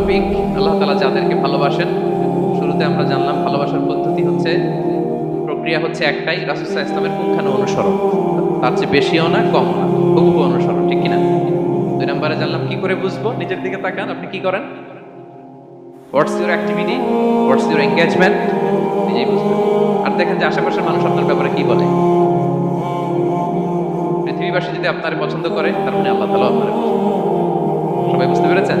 Topic আল্লাহ তালা যাদেরকে ভালোবাসেন, শুরুতে আমরা জানলাম ভালোবাসার পদ্ধতি হচ্ছে, প্রক্রিয়া হচ্ছে একটাই রাসুসাহ ইসলামের পুঙ্খানু অনুসরণ? তার চেয়ে বেশিও না, কম না হুবহু অনুসরণ, ঠিক কিনা? দুই নম্বরে জানলাম কি করে বুঝব? নিজের দিকে তাকান, আপনি কি করেন? What's your activity what's your engagement নিজেই বুঝবেন। আর দেখেন যে আশেপাশের মানুষ আপনার ব্যাপারে কি বলে। পৃথিবীবাসী যদি আপনার পছন্দ করে, তার মানে আল্লাহ তালা আপনার সবাই বুঝতে পেরেছেন?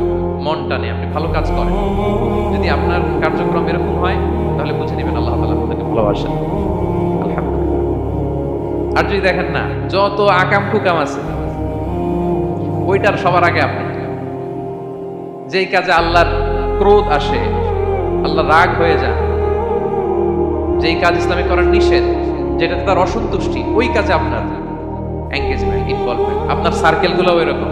মনটা নেই আপনি ভালো কাজ করেন। যদি আপনার কার্যক্রম এরকম হয়, তাহলে বুঝে নেবেন আল্লাহ তালা আপনাকে ভালোবাসেন। আর যদি দেখেন না, যত আকাম কুকাম আছে, ওইটার সবার আগে আপনি। যেই কাজে আল্লাহর ক্রোধ আসে আল্লাহ রাগ হয়ে যান যেই কাজ ইসলামে করার নিষেধ, যেটাতে তার অসন্তুষ্টি, ওই কাজে আপনার এঙ্গেজমেন্ট ইনভলভমেন্ট আপনার সার্কেলগুলো এরকম।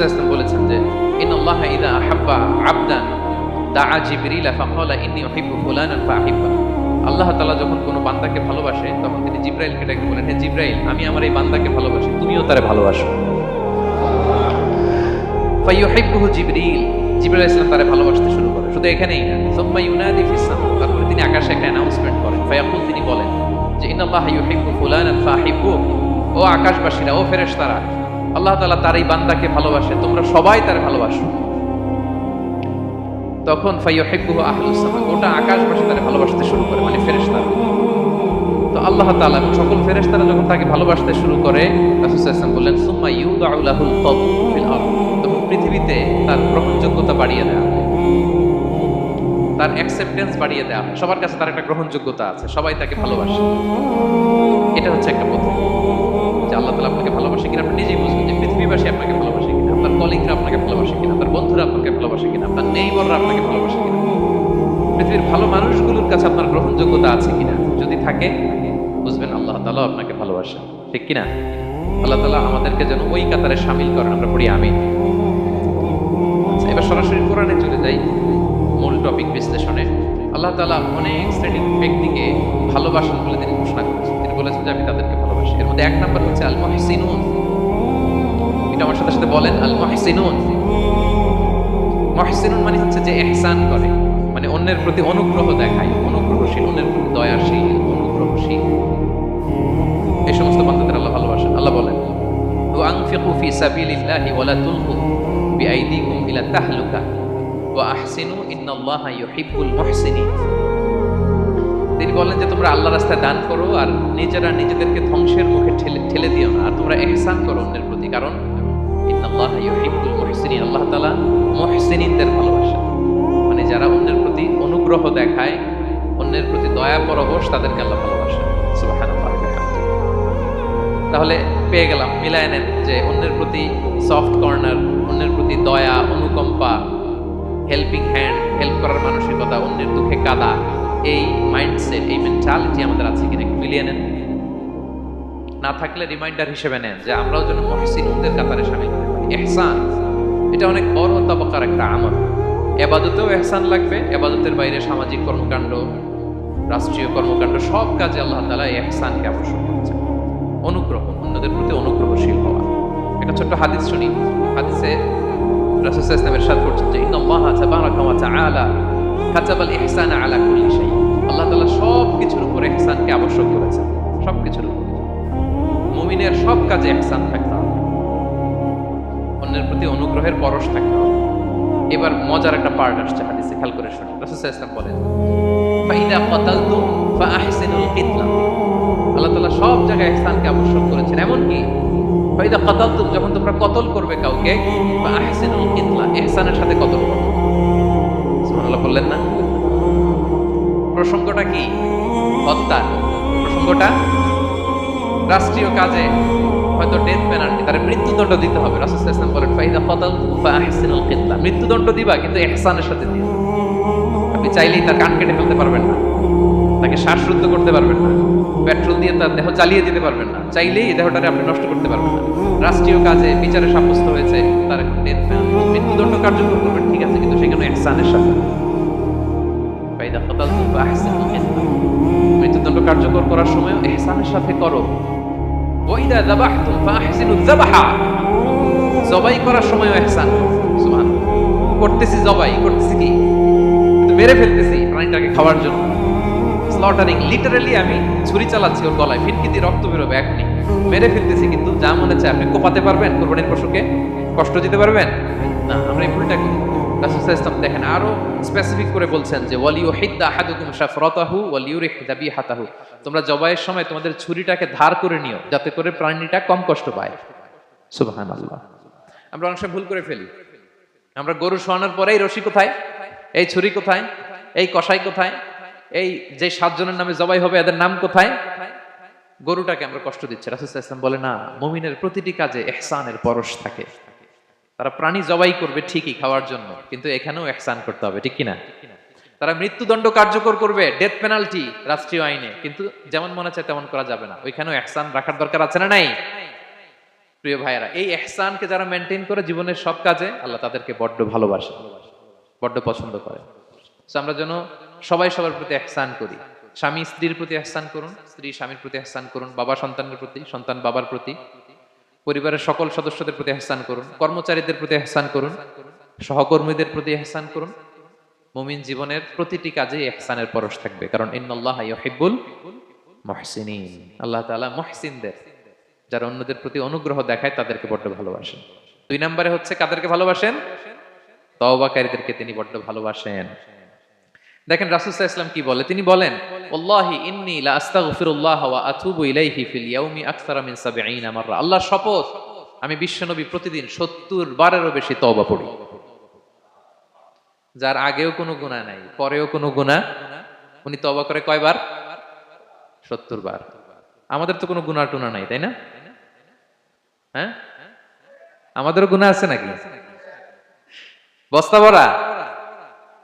রাসূল বলেছেন যে আল্লাহ যখন কোনো বান্দাকে ভালোবাসে, তখন তিনি জিব্রাইলকে ডেকে বলেন, হে জিব্রাইল, আমি আমার এই বান্দাকে ভালোবাসি, তুমিও তারে ভালোবাসো। ফাইয়ুহিব্বুহু জিবরিল জিবরাইল ইসলাম তারে ভালোবাসতে শুরু করে। শুধু এখানেই না, সুম্মা ইউনাদি ফিস তারপরে তিনি আকাশে একটা অ্যানাউন্সমেন্ট করেন। ফায়াকুল তিনি বলেন যে, ইন্নাল্লাহা ইউহিব্বু ফুলানান ফাহিব্বু। ও আকাশবাসীরা, ও ফেরেশতারা আল্লাহ তাআলা তার এই বান্দাকে ভালোবাসে, তোমরা সবাই তার ভালোবাসো। তখন ফাইয়ুহিব্বুহু আহলুস সামা, গোটা আকাশবাসী তারে ভালোবাসতে শুরু করে মানে ফেরেশতারা। তো আল্লাহ তাআলা সকল ফেরেশতারা যখন তাকে ভালোবাসতে শুরু করে বললেন সুম্মা ইউদাউ লাহুল তখন পৃথিবীতে তার গ্রহণযোগ্যতা বাড়িয়ে দেওয়া তার অ্যাকসেপ্টেন্স বাড়িয়ে দেওয়া সবার কাছে তার একটা গ্রহণযোগ্যতা আছে, সবাই তাকে ভালোবাসে। এটা হচ্ছে একটা পদ্ধতি। যে আল্লাহ তালা আপনাকে ভালোবাসে কিনা আপনি নিজেই বুঝবেন যে পৃথিবীবাসী আপনাকে ভালোবাসে কিনা আপনার কলিগরা আপনাকে ভালোবাসে কিনা আপনার বন্ধুরা আপনাকে ভালোবাসে কিনা আপনার নেইবররা আপনাকে ভালোবাসে কিনা। পৃথিবীর ভালো মানুষগুলোর কাছে আপনার গ্রহণযোগ্যতা আছে কিনা যদি থাকে বুঝবেন আল্লাহ তালা আপনাকে ভালোবাসে। ঠিক কিনা? আল্লাহ তালা আমাদেরকে যেন ওই কাতারে সামিল করেন আমরা পড়ি আমি আচ্ছা, এবার সরাসরি কোরআনে চলে যাই মূল টপিক বিশ্লেষণে। আল্লাহ তালা অনেক শ্রেণির ব্যক্তিকে ভালোবাসেন বলে তিনি ঘোষণা করেছেন। তিনি বলেছেন যে আমি তাদেরকে ভালোবাসি। এর মধ্যে এক নাম্বার হচ্ছে আল মহিসিনুন এটা আমার সাথে সাথে বলেন আল মহিসিনুন মহিসিনুন মানে হচ্ছে যে এহসান করে মানে অন্যের প্রতি অনুগ্রহ দেখায়। অনুগ্রহশীল, অন্যের প্রতি দয়াশীল, অনুগ্রহশীল। এই সমস্ত বান্ধবদের আল্লাহ ভালোবাসেন। আল্লাহ বলেন وأنفقوا في سبيل الله ওয়ালা তুলকু বিআইদিকুম ইলা তাহলুকা। তিনি বলেন যে, তোমরা আল্লাহ রাস্তায় দান করো আর নিজেরা নিজেদেরকে ধ্বংসের মুখে ঠেলে ঠেলে দিও না। আর তোমরা এহসান করো অন্যের প্রতি। কারণ ইন্নাল্লাহ ইউহিব্বুল মুহসিনিন। আল্লাহ তাআলা মুহসিনিনদের ভালোবাসা মানে যারা অন্যের প্রতি অনুগ্রহ দেখায়, অন্যের প্রতি দয়া পরবশ তাদেরকে আল্লাহ ভালোবাসা তাহলে পেয়ে গেলাম, মিলায় নেন যে, অন্যের প্রতি সফট কর্নার অন্যের প্রতি দয়া, অনুকম্পা হেল্পিং হ্যান্ড হেল্প করার মানসিকতা, অন্যের দুঃখে কাদা, এই মাইন্ডসেট এই মেন্টালিটি আমাদের আছে কিনা একটু মিলিয়ে নেন। না থাকলে রিমাইন্ডার হিসেবে নেন যে আমরাও যেন মহসিনদের কাতারে সামিল। এহসান এটা অনেক বড় তবকার একটা আমল। এবাদতেও এহসান লাগবে, এবাদতের বাইরে সামাজিক কর্মকাণ্ড, রাষ্ট্রীয় কর্মকাণ্ড, সব কাজে আল্লাহ তালা এহসানকে আবশ্যক করেছেন। অনুগ্রহ, অন্যদের প্রতি অনুগ্রহশীল হওয়া। একটা ছোট্ট হাদিস শুনি। হাদিসে রাসূল সাল্লাল্লাহু আলাইহি যে ইন্নাল্লাহা তাবারাকা ওয়া তাআলা কাতাবাল ইহসানা আলা কুল্লি শাই আল্লাহ তাআলা সব কিছুর উপর ইহসানকে আবশ্যক করেছেন। সব কিছুর উপর। মুমিনের সব কাজে ইহসান থাকতে হবে। অন্যের প্রতি অনুগ্রহের পরশ থাকতে হবে। এবার মজার একটা পার্ট আসছে হাদিসে, খেয়াল করে শুনি রাসূল সাল্লাল্লাহু বলেন ফাইদা কতালতুম ফাআহসিনুল কিতলা। আল্লাহ তাআলা সব জায়গায় ইহসানকে আবশ্যক করেছেন। এমনকি ফাইদা যখন তোমরা কতল করবে কাউকে ফাআহসিনুল কিতলা সাথে কতল করো সুবহানাল্লাহ বললেন না? প্রসঙ্গটা কি? হত্যা। প্রসঙ্গটা? রাষ্ট্রীয় কাজে হয়তো ডেথ পেনাল্টি তার মৃত্যুদণ্ড দিতে হবে। রাসূল ওয়াসাল্লাম বলেন, ফাইদা কতাল ফাআহসিনুল কিতলা। মৃত্যুদণ্ড দিবা, কিন্তু ইহসানের সাথে দিও। আপনি চাইলেই তার কান কেটে ফেলতে পারবেন না। তাকে শ্বাসরুদ্ধ করতে পারবেন না। পেট্রোল দিয়ে তার দেহ জ্বালিয়ে দিতে পারবেন না। চাইলেই এই দেহটারে আপনি নষ্ট করতে পারবেন না। রাষ্ট্রীয় কাজে বিচারে সাব্যস্ত হয়েছে তার এখন মৃত্যুদণ্ড কার্যকর করবেন, ঠিক আছে, কিন্তু সেখানে ইহসানের সাথে। মৃত্যুদণ্ড কার্যকর করার সময় ইহসানের সাথে করো। জবাই করার সময় সুবহান করতেছি জবাই, করতেছি কি? মেরে ফেলতেছি প্রাণীটাকে খাওয়ার জন্য। স্লটারিং লিটারালি আমি ছুরি চালাচ্ছি ওর গলায়। ফিনকি দিয়ে রক্ত বেরোবে এখনই। মেরে ফেলতেছি কিন্তু যা মনে চায় আপনি কোপাতে পারবেন? কোরবানির পশুকে কষ্ট দিতে পারবেন? না, আমরা এই ভুলটা করি। দেখেন, আরও স্পেসিফিক করে বলছেন যে ওয়ালিউ হিদ্দা আহাদুকুম শাফরাতাহু ওয়ালিউরিহ দাবিহাতাহু তোমরা জবাইয়ের সময় তোমাদের ছুরিটাকে ধার করে নিও, যাতে করে প্রাণীটা কম কষ্ট পায়। সুবহানাল্লাহ। আমরা অনেক ভুল করে ফেলি। আমরা গরু শোয়ানোর পরেই রশি কোথায়? এই ছুরি কোথায়? এই কষাই কোথায়? এই যে সাতজনের নামে জবাই হবে, এদের নাম কোথায়? গরুটাকে আমরা কষ্ট দিচ্ছি। রাসূল ইসলাম বলে, না, মুমিনের প্রতিটি কাজে ইহসানের পরশ থাকে। তারা প্রাণী জবাই করবে ঠিকই খাওয়ার জন্য, কিন্তু এখানেও এহসান করতে হবে, ঠিক কিনা? তারা মৃত্যুদণ্ড কার্যকর করবে ডেথ পেনাল্টি রাষ্ট্রীয় আইনে, কিন্তু যেমন মনে চায় তেমন করা যাবে না। ওইখানেও এহসান রাখার দরকার আছে না নাই? প্রিয় ভাইয়েরা, এই এহসানকে যারা মেনটেন করে জীবনের সব কাজে, আল্লাহ তাদেরকে বড্ড ভালোবাসে, বড্ড পছন্দ করে। আমরা যেন সবাই সবার প্রতি এহসান করি। স্বামী স্ত্রীর প্রতি এহসান করুন, স্ত্রী স্বামীর প্রতি এহসান করুন, বাবা সন্তানের প্রতি, সন্তান বাবার প্রতি, পরিবারের সকল সদস্যদের প্রতি এহসান করুন, কর্মচারীদের প্রতি এহসান করুন, সহকর্মীদের প্রতি এহসান করুন। মুমিন জীবনের প্রতিটি কাজে এহসানের পরশ থাকবে, কারণ ইন্নাল্লাহ ইউহিব্বুল মুহসিনিন। আল্লাহ তাআলা মুহসিনদের, যারা অন্যদের প্রতি অনুগ্রহ দেখায় তাদেরকে বড্ড ভালোবাসেন। দুই নম্বরে হচ্ছে কাদেরকে ভালোবাসেন? তওবাকারীদেরকে তিনি বড্ড ভালোবাসেন। দেখেন আলাইহি ওয়াসাল্লাম কি বলে? তিনি বলেন, ওয়াল্লাহি ইন্নী লা আস্তাগফিরুল্লাহ ওয়া আতুবু ইলাইহি ফিল ইয়াউমি আকসারা 70 মাররা। আল্লাহর শপথ, আমি বিশ্বনবী প্রতিদিন 70 বারেরও বেশি তওবা পড়ি। যার আগেও কোনো গুনাহ নাই, পরেও কোনো গুনাহ উনি তওবা করে কয়বার? 70 বার। আমাদের তো কোনো গুনাহ টুনা নাই, তাই না? হ্যাঁ? আমাদেরও গুনাহ আছে নাকি? বস্তা ভরা?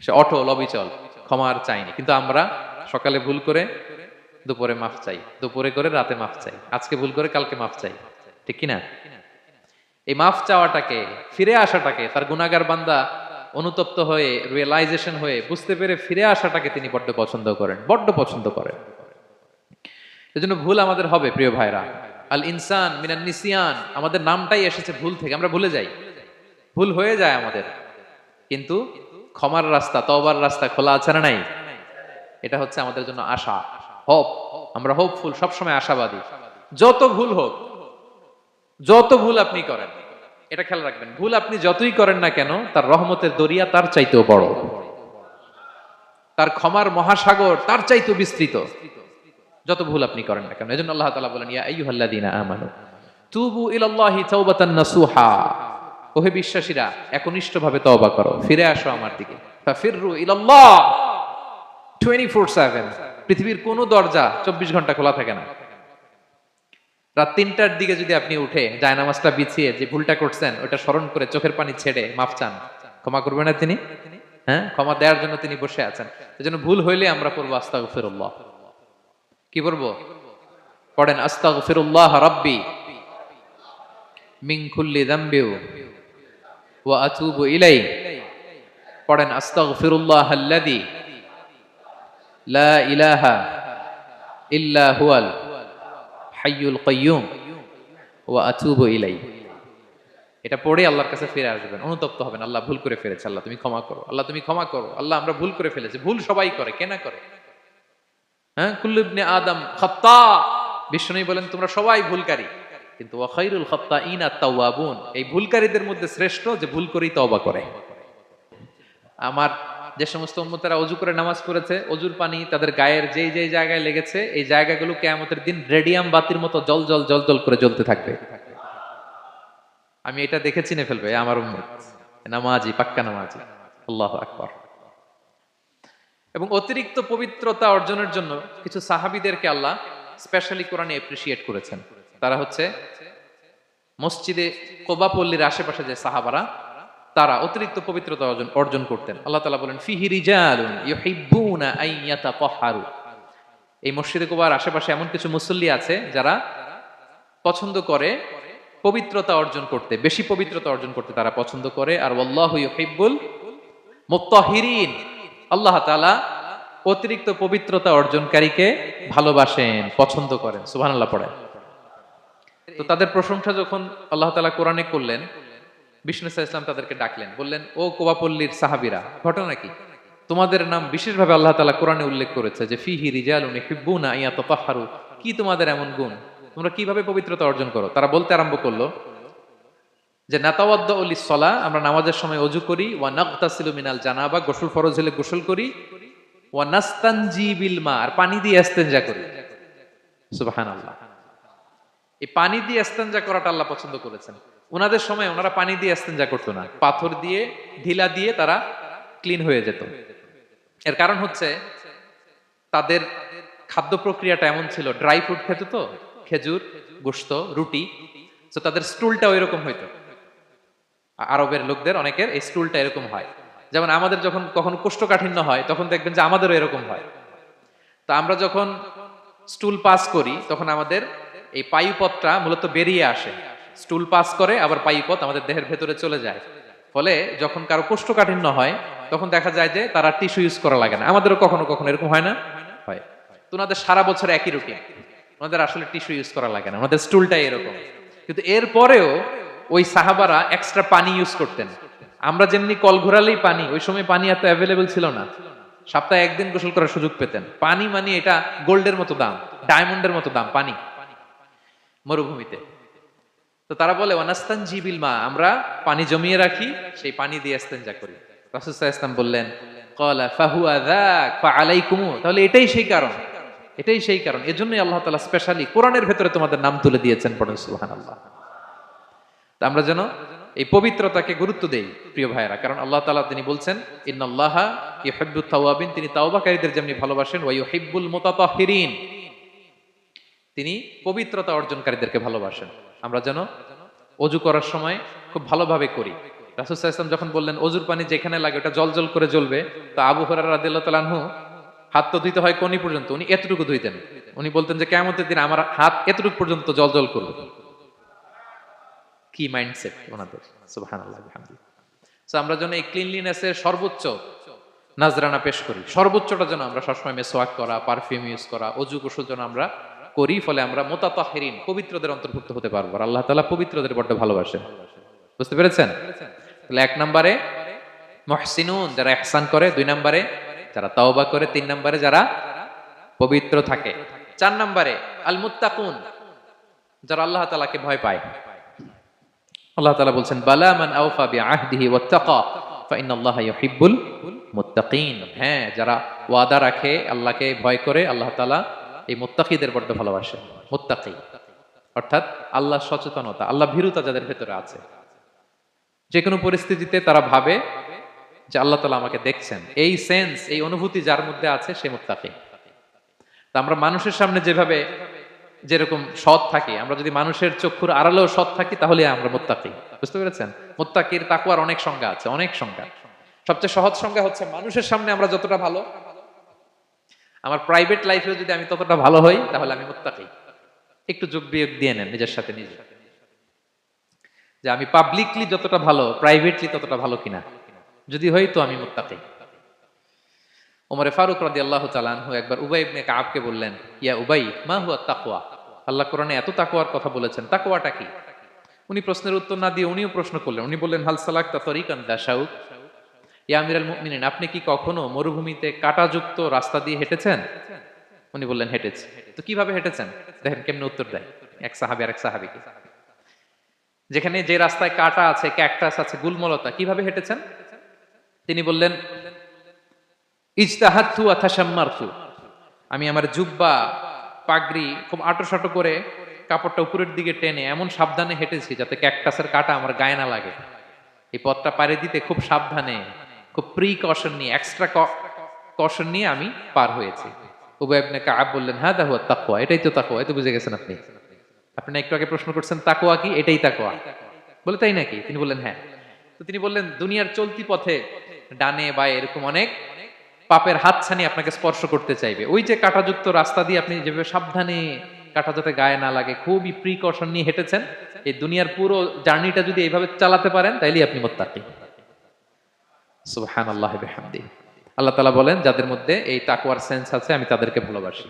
সে অটল, অবিচল ক্ষমা আর চাইনি। কিন্তু আমরা সকালে ভুল করে দুপুরে মাফ চাই। দুপুরে করে রাতে মাফ চাই। আজকে ভুল করে কালকে মাফ চাই। ঠিক কিনা? এই মাফ চাওয়াটাকে, ফিরে আসাটাকে তার গুনাগার বান্দা অনুতপ্ত হয়ে রিয়েলাইজেশন হয়ে, বুঝতে পেরে ফিরে আসাটাকে তিনি বড্ড পছন্দ করেন। বড্ড পছন্দ করেন। এজন্য ভুল আমাদের হবে, প্রিয় ভাইরা। আল ইনসান মিনান নিসিয়ান, আমাদের নামটাই এসেছে ভুল থেকে, আমরা ভুলে যাই। ভুল হয়ে যায় আমাদের। কিন্তু ক্ষমার রাস্তা, তওবার রাস্তা খোলা আছে না নাই? এটা হচ্ছে আমাদের জন্য আশা। হোপ আমরা হোপফুল সবসময় আশাবাদী। যত ভুল হোক, যত ভুল আপনি করেন, এটা খেয়াল রাখবেন, ভুল আপনি যতই করেন না কেন, তার রহমতের দরিয়া তার চাইতেও বড়। তার ক্ষমার মহাসাগর তার চাইতেও বিস্তৃত। যত ভুল আপনি করেন না কেন এই জন্য আল্লাহ তালা বলেন, ইয়া আইয়ুহাল্লাযীনা আমানু, তুবু ইলাল্লাহি তাওবাতান নাসুহা। ওহে বিশ্বাসীরা, একনিষ্ঠভাবে তওবা করো। ফিরে আসো আমার দিকে। ফাফিররু ইলাল্লাহ। 24/7 পৃথিবীর কোনো দরজা 24 ঘণ্টা খোলা থাকে না। রাত তিনটার দিকে যদি আপনি উঠে জায়নামাজটা বিছিয়ে যে ভুলটা করছেন, ওটা স্মরণ করে চোখের পানি ছেড়ে মাফ চান। ক্ষমা করবেন না তিনি? হ্যাঁ? ক্ষমা দেওয়ার জন্য তিনি বসে আছেন। এজন্য ভুল হইলে আমরা করব পড়ব আস্তাগফিরুল্লাহ। কি পড়ব? পড়েন আস্তাগফিরুল্লাহ রাব্বি মিন কুল্লি যামবিউ পড়েন, আস্তাগফিরুল্লাহ আল্লাযী লা ইলাহা ইল্লা হুয়াল হাইয়ুল কাইয়ুম ওয়া আতুবু এটা পড়ে আল্লাহর কাছে ফিরে আসবেন, অনুতপ্ত হবেন, আল্লাহ ভুল করে ফেলেছে, আল্লাহ তুমি ক্ষমা করো, আল্লাহ তুমি ক্ষমা করো, আল্লাহ আমরা ভুল করে ফেলেছি, ভুল সবাই করে কেনা করে? হ্যাঁ কুল্লু ইবনে আদম খাত্তা বিষ্ণু বলেন, তোমরা সবাই ভুলকারী। কিন্তু ওয়াখাইরুল খাত্তা ইনা তাওয়াবুন, এই ভুলকারীদের মধ্যে শ্রেষ্ঠ যে ভুল করেই তওবা করে। আমার যে সমস্ত উম্মতেরা অজু করে নামাজ পড়েছে, অজুর পানি তাদের গায়ের যেই যেই জায়গায় লেগেছে, এই জায়গাগুলো কেয়ামতের দিন রেডিয়াম বাতির মতো জল জল জল জল করে জ্বলতে থাকবে। আমি এটা দেখে চিনে ফেলবে আমার উম্মত। নামাজি, পাক্কা নামাজি। আল্লাহ আকবার। এবং অতিরিক্ত পবিত্রতা অর্জনের জন্য কিছু সাহাবিদেরকে আল্লাহ স্পেশালি কোরআনে এপ্রিসিয়েট করেছেন। তারা হচ্ছে মসজিদে কোবা পল্লীর আশেপাশে যে সাহাবারা, তারা অতিরিক্ত পবিত্রতা অর্জন অর্জন করতেন। আল্লাহ তালা বলেন, ফিহি রিজালুন ইউহিব্বুনা আন ইয়াতাতাহহারু এই মসজিদে কোবার আশেপাশে এমন কিছু মুসল্লি আছে যারা পছন্দ করে পবিত্রতা অর্জন করতে, বেশি পবিত্রতা অর্জন করতে তারা পছন্দ করে। আর আল্লাহ মুত্তাহিরিন। আল্লাহ তাআলা অতিরিক্ত পবিত্রতা অর্জনকারীকে ভালোবাসেন, পছন্দ করেন। সুবহানাল্লাহ পড়ে তো তাদের প্রশংসা যখন আল্লাহ তাআলা কোরআনে করলেন, বিষ্ণু ইসা ইসলাম তাদেরকে ডাকলেন, বললেন, ও কোবাপল্লীর সাহাবিরা, ঘটনা কি? তোমাদের নাম বিশেষভাবে আল্লাহ তাআলা কোরআনে উল্লেখ করেছে যে, ফিহি রিজাল উনি রিজালুন ইহিব্বুনা ইয়াতাতাহহারু কি তোমাদের এমন গুণ? তোমরা কীভাবে পবিত্রতা অর্জন করো? তারা বলতে আরম্ভ করল যে নাতাওয়াদ্দ অলি সলা আমরা নামাজের সময় অজু করি, ওয়া নাগতাসিলু মিনাল জানাবা, গোসল ফরজ হলে গোসল করি, ওয়া নাস্তানজি বিল মা আর পানি দিয়ে ইস্তেনজা করি। সুবহানাল্লাহ। এই পানি দিয়ে ইস্তেনজা করাটা আল্লাহ পছন্দ করেছেন। ওনাদের সময় ওনারা পানি দিয়ে ইস্তেনজা করতো না। পাথর দিয়ে, ঢিলা দিয়ে তারা ক্লিন হয়ে যেত। এর কারণ হচ্ছে তাদের খাদ্য প্রক্রিয়াটা এমন ছিল, ড্রাই ফ্রুট খেত তো, খেজুর, গোস্ত, রুটি, তো তাদের স্টুলটা ওই রকম হইতো। আরবের লোকদের অনেকের এই স্টুলটা এরকম হয়। যেমন আমাদের যখন কখনো কোষ্ঠকাঠিন্য হয়, তখন দেখবেন যে আমাদেরও এরকম হয়। তো আমরা যখন স্টুল পাস করি, তখন আমাদের এই পায়ুপথটা মূলত বেরিয়ে আসে। স্টুল পাস করে, আবার পায়ুপথ আমাদের দেহের ভেতরে চলে যায়। ফলে যখন কারও কোষ্ঠকাঠিন্য হয়, তখন দেখা যায় যে তারা টিস্যু ইউজ করা লাগে না। আমাদেরও কখনো কখনো এরকম হয় না? হয়। তো ওনাদের সারা বছর একই রুটিন। ওনাদের আসলে টিস্যু ইউজ করা লাগে না। ওনাদের স্টুলটাই এরকম। কিন্তু এরপরেও ওই সাহাবারা এক্সট্রা পানি ইউজ করতেন। আমরা যেমনি কল ঘোরালেই পানি, ওই সময় পানি এত অ্যাভেলেবেল ছিল না। সপ্তাহে একদিন গোসল করার সুযোগ পেতেন। পানি মানে এটা গোল্ডের মতো দাম, ডায়মন্ডের মতো দাম, পানি। মরুভূমিতে। তো তারা বলে অনাস্তান জিবিল মা, আমরা পানি জমিয়ে রাখি, সেই পানি দিয়ে ইস্তেঞ্জা করি। ইসলাম বললেন তাহলে এটাই সেই কারণ, এটাই সেই কারণ। এজন্যই আল্লাহ তালা স্পেশালি কোরআনের ভেতরে তোমাদের নাম তুলে দিয়েছেন পড়েন, সুবহানাল্লাহ। তা আমরা যেন এই পবিত্রতাকে গুরুত্ব দেই, প্রিয় ভাইয়েরা, কারণ আল্লাহ তালা তিনি বলছেন, ইন্নাল্লাহা ইউহিব্বুত তাওয়াবিন। তিনি তাওবাকারীদের যেমনি ভালোবাসেন, ওয়া ইউহিব্বুল মুতাতাহহিরিন তিনি পবিত্রতা অর্জনকারীদেরকে ভালোবাসেন। আমরা যেন অজু করার সময় খুব ভালোভাবে করি। রাসুসাহ ইসলাম যখন বললেন, অজুর পানি যেখানে লাগে ওটা জল জল করে জ্বলবে। তা আবু হরার রাদিল্লাহ তালানহু হাত তো ধুইতে হয় কোনি পর্যন্ত, উনি এতটুকু ধুইতেন। উনি বলতেন যে কেমতের দিন আমার হাত এতটুকু পর্যন্ত জল জল করবে। কি মাইন্ডসেট ওনাদের। আমরা যেন এই ক্লিনলিনেসের সর্বোচ্চ নাজরানা পেশ করি। সর্বোচ্চটা যেন আমরা সবসময় মেসোয়াক করা, পারফিউম ইউজ করা অজু গোসল যেন আমরা করি, ফলে আমরা মোতাতাহিরিন, পবিত্রদের অন্তর্ভুক্ত হতে পারব। আর আল্লাহ তালা পবিত্রদের বড্ড ভালোবাসেন। বুঝতে পেরেছেন? তাহলে এক নম্বরে মহসিনুন, যারা ইহসান করে, দুই নম্বরে যারা তাওবা করে, তিন নম্বরে যারা পবিত্র থাকে। চার নম্বরে আল মুত্তাকুন যারা আল্লাহ তালাকে ভয় পায়। আল্লাহ তালা বলছেন, বালা মান আওফা বিআহদিহি ওয়াত্তাকা ফাইনাল্লাহা ইউহিব্বুল মুত্তাকিন। হ্যাঁ যারা ওয়াদা রাখে, আল্লাহকে ভয় করে, আল্লাহ তাআলা এই মুত্তাকিদের বড্ড ভালোবাসে, মুত্তাকি। অর্থাৎ আল্লাহ সচেতনতা আল্লাহ ভীরুতা যাদের ভেতরে আছে। যে কোনো পরিস্থিতিতে তারা ভাবে যে আল্লাহ তালা আমাকে দেখছেন। এই সেন্স এই অনুভূতি যার মধ্যে আছে সে মুত্তাকি। তা আমরা মানুষের সামনে যেভাবে যেরকম সৎ থাকি, আমরা যদি মানুষের চক্ষুর আড়ালেও সৎ থাকি, তাহলে আমরা মোত্তাকি। বুঝতে পেরেছেন? মোত্তাকির তাকুয়ার অনেক সংজ্ঞা আছে, অনেক সংজ্ঞা। সবচেয়ে সহজ সংজ্ঞা হচ্ছে, মানুষের সামনে আমরা যতটা ভালো আমার প্রাইভেট লাইফেও যদি আমি ততটা ভালো হই, তাহলে আমি মুত্তাকি। একটু যোগ বিয়োগ দিয়ে নেন নিজের সাথে নিজে। যে আমি পাবলিকলি যতটা ভালো প্রাইভেটলি ততটা ভালো কিনা। যদি হই তো আমি মুত্তাকি। ওমরে ফারুক রাদি আল্লাহ তালানহু একবার উবাই ইবনে কাবকে বললেন, ইয়া উবাই, মা হুয়া তাকওয়া? আল্লাহ কোরআনে এত তাকওয়ার কথা বলেছেন, তাকওয়াটা কি? উনি প্রশ্নের উত্তর না দিয়ে উনিও প্রশ্ন করলেন। উনি বললেন, হাল সালাক তা তরিকান দাশাউক ইয়া আমিরাল মুমিনিন, আপনি কি কখনো মরুভূমিতে কাটাযুক্ত রাস্তা দিয়ে হেঁটেছেন? উনি বললেন, হেঁটেছি। তো কীভাবে হেঁটেছেন? দেখেন কেমনে উত্তর দেয়। এক সাহাবি আর এক সাহাবিকে। যেখানে যে রাস্তায় কাটা আছে, ক্যাকটাস আছে, গুলমলতা, কীভাবে হেঁটেছেন? তিনি বললেন, ইজতাহাতু আথাসাম্মারতু আমি আমার জুব্বা, পাগড়ি খুব আটো করে কাপড়টা উপরের দিকে টেনে এমন সাবধানে হেঁটেছি যাতে ক্যাকটাসের কাটা আমার গায়ে না লাগে। এই পথটা পাড়ি দিতে খুব সাবধানে খুব প্রি কশন নিয়ে এক্সট্রা কশন নিয়ে আমি পার হয়েছি। উবাই ইবনে কাব বললেন হ্যাঁ দেখো তাকুয়া এটাই তো তাকওয়া এই তো বুঝে গেছেন আপনি। আপনি একটু আগে প্রশ্ন করছেন, তাকওয়া কি? এটাই তাকওয়া। বলে তাই নাকি? তিনি বললেন হ্যাঁ। তো তিনি বললেন, দুনিয়ার চলতি পথে ডানে বা এরকম অনেক পাপের হাত হাতছানি আপনাকে স্পর্শ করতে চাইবে। ওই যে কাঁটাযুক্ত রাস্তা দিয়ে আপনি যেভাবে সাবধানে কাঁটা যাতে গায়ে না লাগে, খুবই প্রিকশন নিয়ে হেঁটেছেন, এই দুনিয়ার পুরো জার্নিটা যদি এইভাবে চালাতে পারেন তাইলে আপনি মোত্তাকি। সুবহানাল্লাহ বিহামদি। আল্লাহ তাআলা বলেন, যাদের মধ্যে এই তাকওয়ার সেন্স আছে, আমি তাদেরকে ভালোবাসি।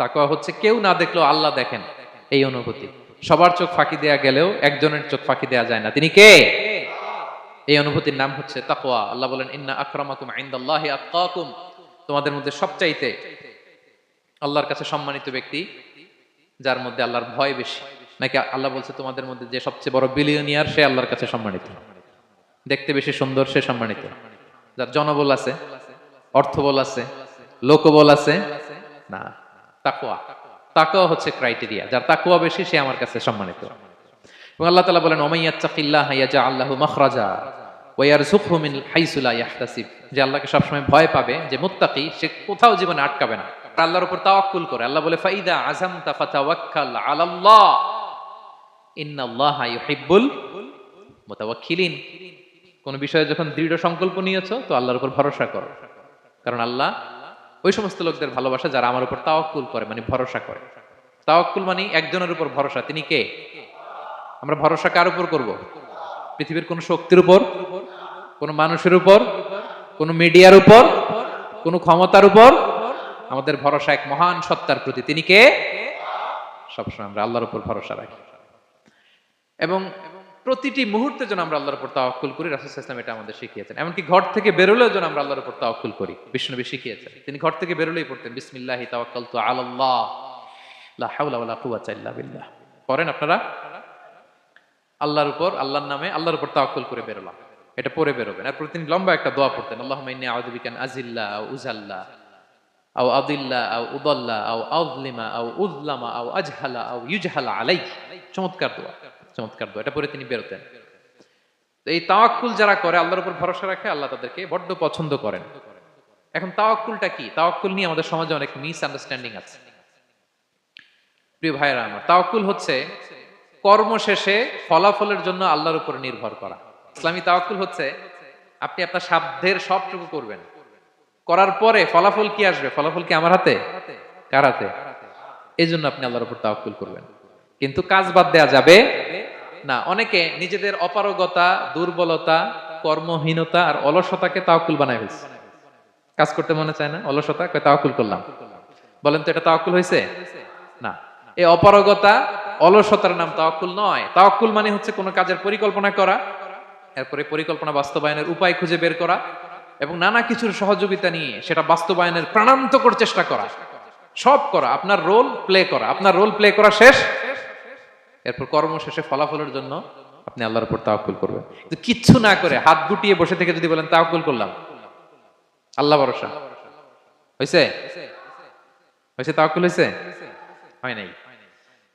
তাকওয়া হচ্ছে, কেউ না দেখলেও আল্লাহ দেখেন এই অনুভূতি। সবার চোখ ফাঁকি দেয়া গেলেও একজনের চোখ ফাঁকি দেয়া যায় না। তিনি কে? এই অনুভূতির নাম হচ্ছে আল্লাহ বলেন, ইন্না আকরামাকুম ইনদাল্লাহি আতকাকুম। তোমাদের মধ্যে সবচাইতে আল্লাহর কাছে সম্মানিত ব্যক্তি, যার মধ্যে আল্লাহর ভয় বেশি। নাকি আল্লাহ বলছে, তোমাদের মধ্যে যে সবচেয়ে বড় বিলিয়নিয়ার সে আল্লাহর কাছে সম্মানিত। দেখতে বেশি সুন্দর, সে সম্মানিত। যার জনবল আছে, অর্থবল আছে, লোকবল আছে, না, তাকওয়া। তাকওয়া হচ্ছে ক্রাইটেরিয়া। যার তাকওয়া বেশি, সে আমার কাছে সম্মানিত। এবং আল্লাহ তাআলা বলেন ওমাইয়াত্তাকিল্লাহ ইয়াজআল্লাহু মাখরাজা ওয়া ইয়ারযুকহু মিন হাইসু লা ইয়াহতাসিব যে আল্লাহকে সবসময় ভয় পাবে যে মুত্তাকি, সে কোথাও জীবনে আটকাবে না। আল্লাহর উপর তাওয়াক্কুল করে। আল্লাহ বলে, ফাইদা আযামতা ফাতাওয়াক্কাল আলাল্লাহ। ইন্নাল্লাহা ইউহিব্বুল মুতাওয়াক্কিলিন। কোন বিষয়ে যখন দৃঢ় সংকল্প নিয়েছো, তো আল্লাহর উপর ভরসা করো। কারণ আল্লাহ ওই সমস্ত লোকদের ভালোবাসা যারা আমার উপর তাওয়াক্কুল করে মানে ভরসা করে। তাওয়াক্কুল মানে একজনের উপর ভরসা। তিনি কে? আমরা ভরসা কার উপর করব? পৃথিবীর কোন শক্তির উপর, কোন মানুষের উপর, কোন মিডিয়ার উপর, কোন ক্ষমতার উপর। আমাদের ভরসা এক মহান সত্তার প্রতি। তিনি কে? সবসময় আমরা আল্লাহর উপর ভরসা রাখি। এবং প্রতিটি মুহূর্তে যেন আমরা আল্লাহর উপর তাওয়াক্কুল করি, রাসূল ইসলাম এটা আমাদের শিখিয়েছেন। এমনকি ঘর থেকে বেরোলেও যেন আমরা আল্লাহর উপর তাওয়াক্কুল করি বিষ্ণুনবী শিখিয়েছেন। তিনি ঘর থেকে বেরোলেই পড়তেন, বিসমিল্লাহি তাওয়াক্কালতু আলাল্লাহ, লা হাওলা ওয়ালা কুওয়াতা ইল্লা বিল্লাহ। পড়েন আপনারা? আল্লাহর উপর, আল্লাহর নামে আল্লাহর উপর তাওয়াক্কুল করে বেরোলাম। এটা পরে বেরোবেন। এরপর তিনি লম্বা একটা দোয়া পড়তেন, আল্লাহুম্মা ইন্নী আউযু বিকা আন আযিল্লা আও উযাল্লা আও আদিল্লা আও উদাল্লা, আও আযলিমা আও উযলামা আও আজহালা আও ইউজহালা আলাই চমৎকার দোয়া। চমৎকার দোয়া, এটা পরে তিনি বেরোতেন। এই তাওয়াক্কুল যারা করে, আল্লাহর উপর ভরসা রাখে, আল্লাহ তাদেরকে বড্ড পছন্দ করেন। এখন তাওয়াক্কুলটা কি? তাওয়াক্কুল নিয়ে আমাদের সমাজে অনেক মিস আন্ডারস্ট্যান্ডিং আছে। প্রিয় ভাইয়েরা আমার, তাওয়াক্কুল হচ্ছে কর্ম শেষে ফলাফলের জন্য আল্লাহর উপর নির্ভর করা। ইসলামী তাওয়াক্কুল হচ্ছে আপনি আপনার সাধ্যের সবটুকু করবেন। করার পরে ফলাফল কি আসবে? ফলাফল কি আমার হাতে? কার হাতে? এই জন্য আপনি আল্লাহর উপর তাওয়াক্কুল করবেন। কিন্তু কাজ বাদ দেয়া যাবে না, অনেকে নিজেদের অপারগতা, দুর্বলতা, কর্মহীনতা আর অলসতাকে তাওয়াক্কুল বানায় ফেলছে। কাজ করতে মনে চায় না? অলসতা? কয়, তাওয়াক্কুল করলাম। বলেন তো, এটা তাওয়াক্কুল হয়েছে? না। এই অপারগতা, অলসতার নাম তাওয়াক্কুল নয়। তাওয়াক্কুল মানে হচ্ছে কোনো কাজের পরিকল্পনা করা, এরপরে পরিকল্পনা বাস্তবায়নের উপায় খুঁজে বের করা এবং নানা কিছুর সহযোগিতা নিয়ে সেটা বাস্তবায়নের প্রাণান্তকর চেষ্টা করা। সব করা, আপনার রোল প্লে করা। আপনার রোল প্লে করা শেষ। এরপর কর্ম শেষে ফলাফলের জন্য আপনি আল্লাহর উপর তাওয়াক্কুল করবেন। কিন্তু কিচ্ছু না করে হাত গুটিয়ে বসে থেকে যদি বলেন, তাওয়াক্কুল করলাম। আল্লাহ ভরসা। হয়েছে হয়েছে তাওয়াক্কুল? হয়েছে হয় নাই।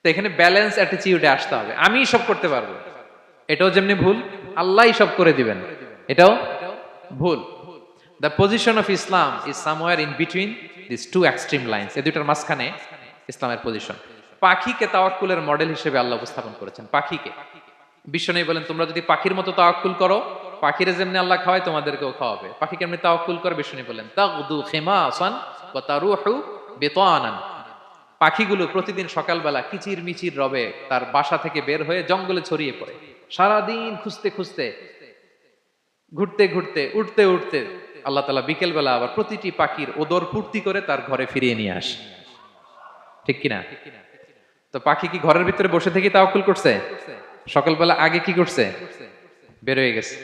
তো এখানে ব্যালেন্স অ্যাটিটিউডে আসতে হবে। আমি সব করতে পারব। এটাও যেমনি ভুল, আল্লাহই সব করে দিবেন। এটাও ভুল। The position of Islam is somewhere in between this two extreme lines এই দুইটার মাঝখানে ইসলামের পজিশন পাখিকে তাওয়াক্কুলের মডেল হিসেবে আল্লাহ উপস্থাপন করেছেন, পাখিকে। বিশ্বনবী বলেন, তোমরা যদি পাখির মতো তাওয়াক্কুল করো, পাখিরে যেমনি আল্লাহ খাওয়ায়, তোমাদেরকেও খাওয়াবে। পাখি কেমনি তাওয়াক্কুল করে বিশ্বনবী বলেন, তাগদু খিমাসান ওয়া তারুহু বিতানান। পাখিগুলো প্রতিদিন সকালবেলা কিচির মিচির রবে তার বাসা থেকে বের হয়ে জঙ্গলে ছড়িয়ে পড়ে। সারাদিন খুঁজতে খুঁজতে, ঘুরতে ঘুরতে, উঠতে উঠতে আল্লাহ তালা বিকেল বেলা আবার প্রতিটি পাখির ওদর পূর্তি করে তার ঘরে ফিরিয়ে নিয়ে আসে। ঠিক কিনা ঠিক কিনা? তো পাখি কি ঘরের ভিতরে বসে থেকে তাওকুল করছে? সকালবেলা আগে কি করছে? বের হয়ে গেছে।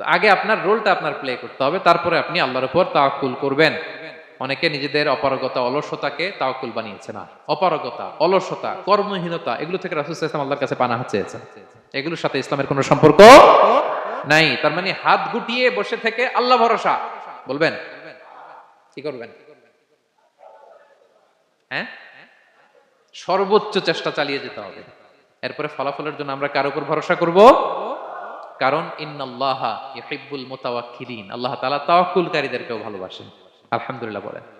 তো আগে আপনার রোলটা আপনার প্লে করতে হবে, তারপরে আপনি আল্লাহর উপর তাওকুল করবেন। অনেকে নিজেদের অপারগতা, অলসতাকে তাওকুল বানিয়েছে না অপারগতা, অলসতা, কর্মহীনতা, এগুলো থেকে রাসুল ইসলাম আল্লাহর কাছে পানা চেয়েছেন এগুলোর সাথে ইসলামের কোনো সম্পর্ক নাই। তার মানে হাত গুটিয়ে বসে থেকে আল্লাহ ভরসা। বলবেন? কি করবেন? হ্যাঁ? সর্বোচ্চ চেষ্টা চালিয়ে যেতে হবে। এরপরে ফলাফলের জন্য আমরা কার উপর ভরসা করব? কারণ ইন্নাল্লাহা মুতাওয়াক্কিলিন। আল্লাহ তাআলা তাওয়াক্কুলকারীদেরকেও ভালোবাসেন। আলহামদুলিল্লাহ বলেন।